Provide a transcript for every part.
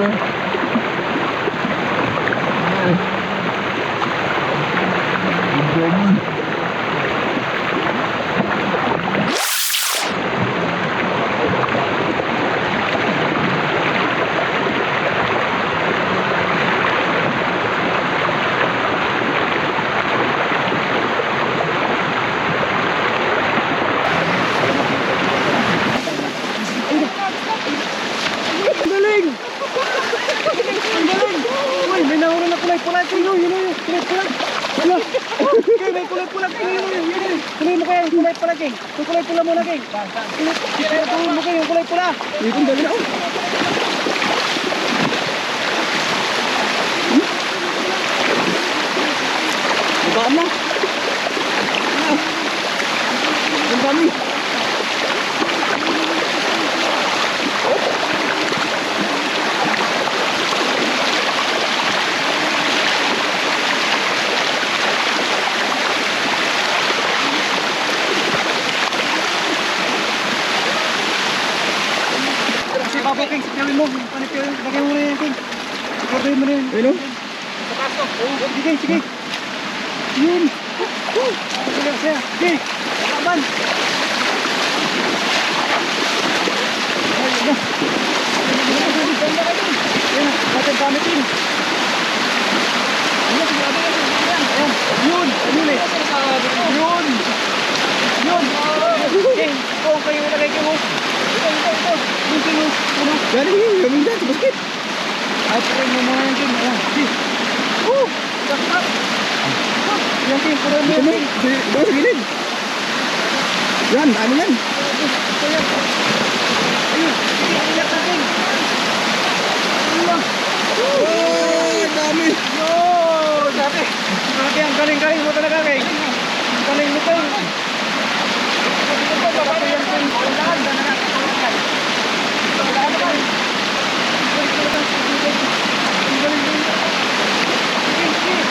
na. Ang dami. Ang galing! Ang galing! Uy, may nahuro na kulay-pula. Ito yun, yun yun. Kulay-pula. Ano? Okay, may. King, yun, yun yun. Tuloy mo kaya yung kulay-pula, King. Yung kulay-pula muna, King. Tuloy mo kayo yung kulay-pula. Ito, ang galing ako. Baan na. Ang dami. Si King, sikawin mo. Panipiyawin, lagay mo na yan, King. Lagay mo na yan. Ayun o. Oo, sige, sige. Yun. Sige, sige. Sige. Laban. Ayun na. Ayun na, natin gamit yun. Ayun, sigurado ka, sigurado yan. Ayan. Yun. Ayun eh. Yun. Yun. King, kung kayo ilagay kayo. Ito, ito, ito. Yung Oh. Ano? Galing yun, galing dyan sa basket. Ay, puro mo muna yung King. Ayan. Woo! Saksak. Yan, King. Puro mo Ito yung mo, si- sa gilid. Yan, ano yan? Ayun. Ayun. Sige, iyak na, King. Ayun lang. Ay, dami. Yo! Sabi. Sabi, ang galing-galing mo talaga, King. Ang galing mo, King. Sabi yan, King. Lahat, na nakakalakan. Lahat, King. Ang galing, King. Sige, sige.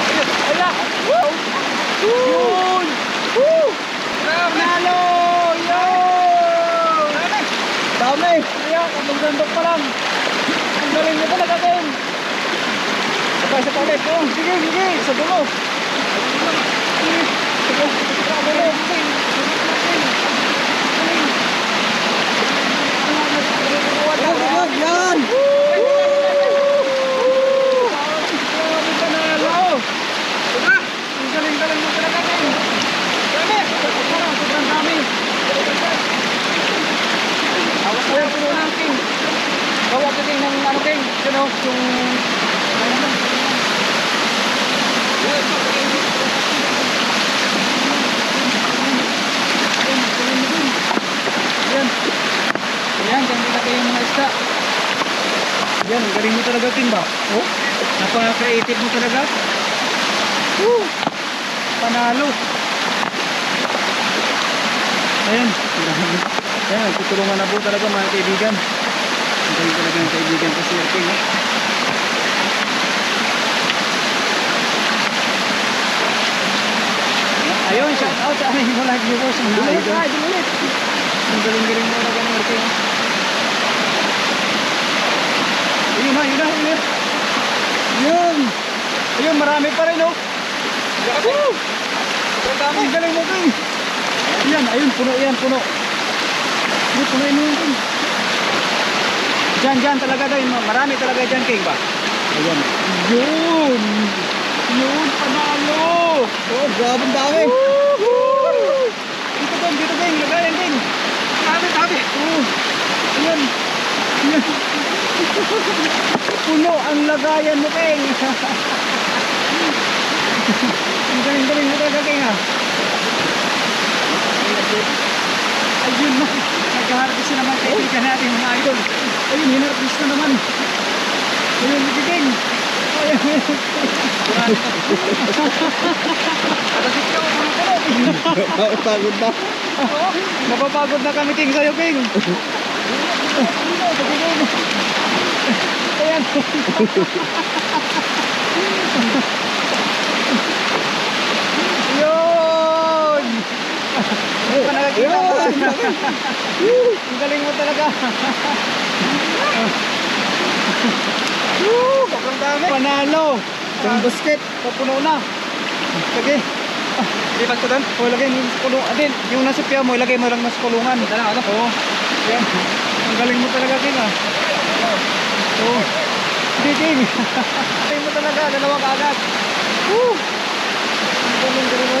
Ayun, ala. Woo! Yun! Woo! Nalo! Yun! Dami. Kaya, kapag gandok pa lang. Ang galing mo talaga, Ken. Sabay sa palit. Oh, sige, sige. Sa dulo. Sige. Sige. Sa dulo. Sige. Wag, wag, yan. Grabe ka na, Lao. Diba? Ang galing-galing mo talaga, Ken. Dami. Sobrang, sobrang dami. Hawak ko yung puno ng King. Hawak ko King ng ano, King. Yun o, yung... Yan. Yan, dyan nilagay yung mga isda. Galing mo talaga, King ba? Oh, napaka-creative mo talaga. Woo! Panalo. Ayan. Ayan, tutulungan na po talaga mga kaibigan. Ang galing talaga ng kaibigan ko si Erking. Eh. Ayun, shout out sa aming mga viewers. Mga Ulit, idol. ulit, ulit. Ang galing-galing mo talaga ng Erking. Ayun na, yun na, yun na. Yun. Ayun, marami pa rin, oh. Woo! Ang galing mo, King. Yan, ayun, puno yan, puno. Ayun, punuin mo yun. Diyan, diyan talaga dahil marami talaga dyan, King ba? Ayan. Yun! Yun, panalo! Oh, grabe ang dami. Dito, King, dito, King. Lagayan, King. Dami, dami. Oo. Ayan. Puno ang lagayan mo, King. Ang galing-galing mo talaga, King, ha? Ayun na. Nag-harvest na naman kaibigan natin mga idol. Ayun, hinarvest na naman. Ayun, biging. Ayun, ayun. Pagkakit ka, mga kulot. Pagod na. Napapagod na kami, King, sa'yo, King. Ayan. Yun! Nakakita. Ang galing mo talaga. Woo! Sobrang dami. Panalo. Yung basket. Papuno na. Sige. Lipat ko doon? O, ilagay mo sa kulungan. Din, yung nasa piya mo, ilagay mo lang nasa kulungan. Ito lang, ano? Oo. Yan. Ang galing mo talaga, King, ah. Oo. Hindi, King. galing mo talaga. Dalawa ka agad. Woo! Ang galing, galing mo.